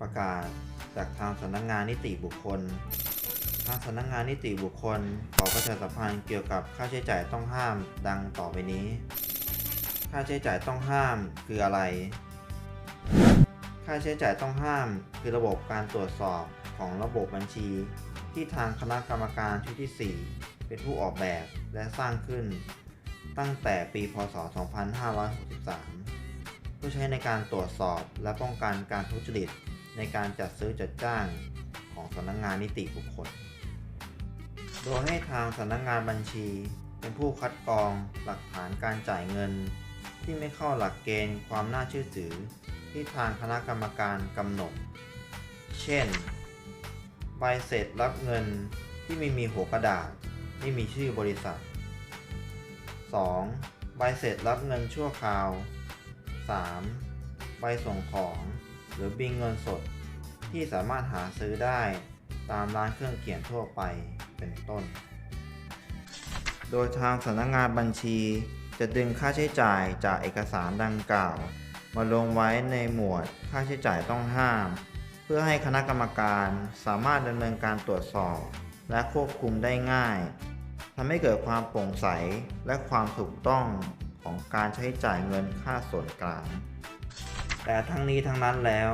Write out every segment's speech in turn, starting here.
ประกาศจากทางสำนักงานนิติบุคคล ทางสำนักงานนิติบุคคล ขอประชาสัมพันธ์เกี่ยวกับค่าใช้จ่ายต้องห้ามดังต่อไปนี้ ค่าใช้จ่ายต้องห้ามคืออะไร ค่าใช้จ่ายต้องห้ามคือระบบการตรวจสอบของระบบบัญชี ที่ทางคณะกรรมการชุดที่ 4 เป็นผู้ออกแบบและสร้างขึ้น ตั้งแต่ปี พศ 2563 เพื่อใช้ในการตรวจสอบและป้องกันการทุจริต ในการจัดซื้อจัดจ้างของสำนักงานนิติบุคคล โดยให้ทางสำนักงานบัญชี เป็นผู้คัดกรองหลักฐานการจ่ายเงิน ที่ไม่เข้าหลักเกณฑ์ความน่าเชื่อถือ ที่ทางคณะกรรมการกำหนด เช่น ใบเสร็จรับเงินที่ไม่มีหัวกระดาษ ไม่มีชื่อบริษัท 2. ใบเสร็จรับเงินชั่วคราว 3. ใบส่งของ หรือบินเงินสด ที่สามารถหาซื้อได้ตามร้านเครื่องเขียนทั่วไปเป็นต้น โดยทางสำนักงานบัญชีจะดึงค่าใช้จ่ายจากเอกสารดังกล่าว มาลงไว้ในหมวดค่าใช้จ่ายต้องห้าม เพื่อให้คณะกรรมการสามารถดำเนินการตรวจสอบ และควบคุมได้ง่ายทำให้เกิดความโปร่งใสและความถูกต้องของการใช้จ่ายเงินค่าส่วนกลาง แต่ทั้งนี้ทั้งนั้นแล้ว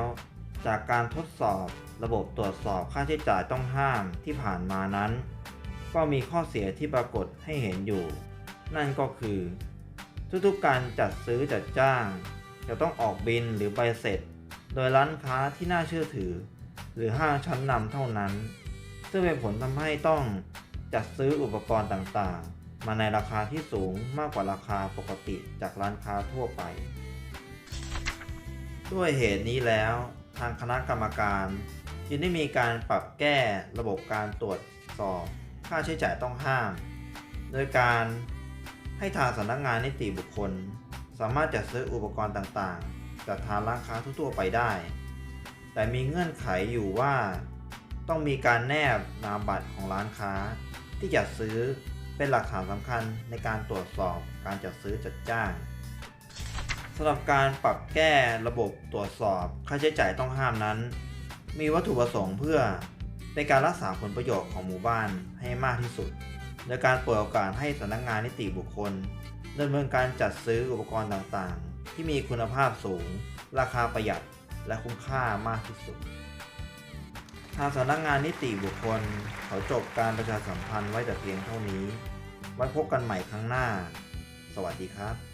จากการทดสอบระบบตรวจสอบค่าใช้จ่ายต้องห้ามที่ผ่านมานั้น ก็มีข้อเสียที่ปรากฏให้เห็นอยู่ นั่นก็คือ ทุกๆการจัดซื้อจัดจ้าง จะต้องออกบินหรือใบเสร็จ โดยร้านค้าที่น่าเชื่อถือ หรือห้างชั้นนำเท่านั้น ซึ่งเป็นผลทำให้ต้องจัดซื้ออุปกรณ์ต่างๆ มาในราคาที่สูงมากกว่าราคาปกติจากร้านค้าทั่วไป ด้วยเหตุนี้แล้ว ทางคณะกรรมการจึงได้มีการปรับแก้ระบบการตรวจสอบค่าใช้จ่ายต้องห้าม โดยการให้ทางสำนักงานนิติบุคคล สามารถจัดซื้ออุปกรณ์ต่างๆ จากทางร้านค้าทั่วๆไปได้ แต่มีเงื่อนไขอยู่ว่า ต้องมีการแนบนามบัตรของร้านค้า ที่จัดซื้อเป็นหลักฐานสำคัญในการตรวจสอบการจัดซื้อจัดจ้าง สำหรับการปรับแก้ระบบตรวจสอบค่าใช้จ่ายต้องห้ามนั้น มีวัตถุประสงค์เพื่อเป็นการรักษาผลประโยชน์ของหมู่บ้านให้มากที่สุดโดยการเปิดโอกาสให้สำนักงานนิติบุคคลดำเนินการจัดซื้ออุปกรณ์ต่างๆ ที่มีคุณภาพสูง ราคาประหยัดและคุ้มค่ามากที่สุด ทางสำนักงานนิติบุคคลขอจบการประชาสัมพันธ์ไว้แต่เพียงเท่านี้ ไว้พบกันใหม่ครั้งหน้า สวัสดีครับ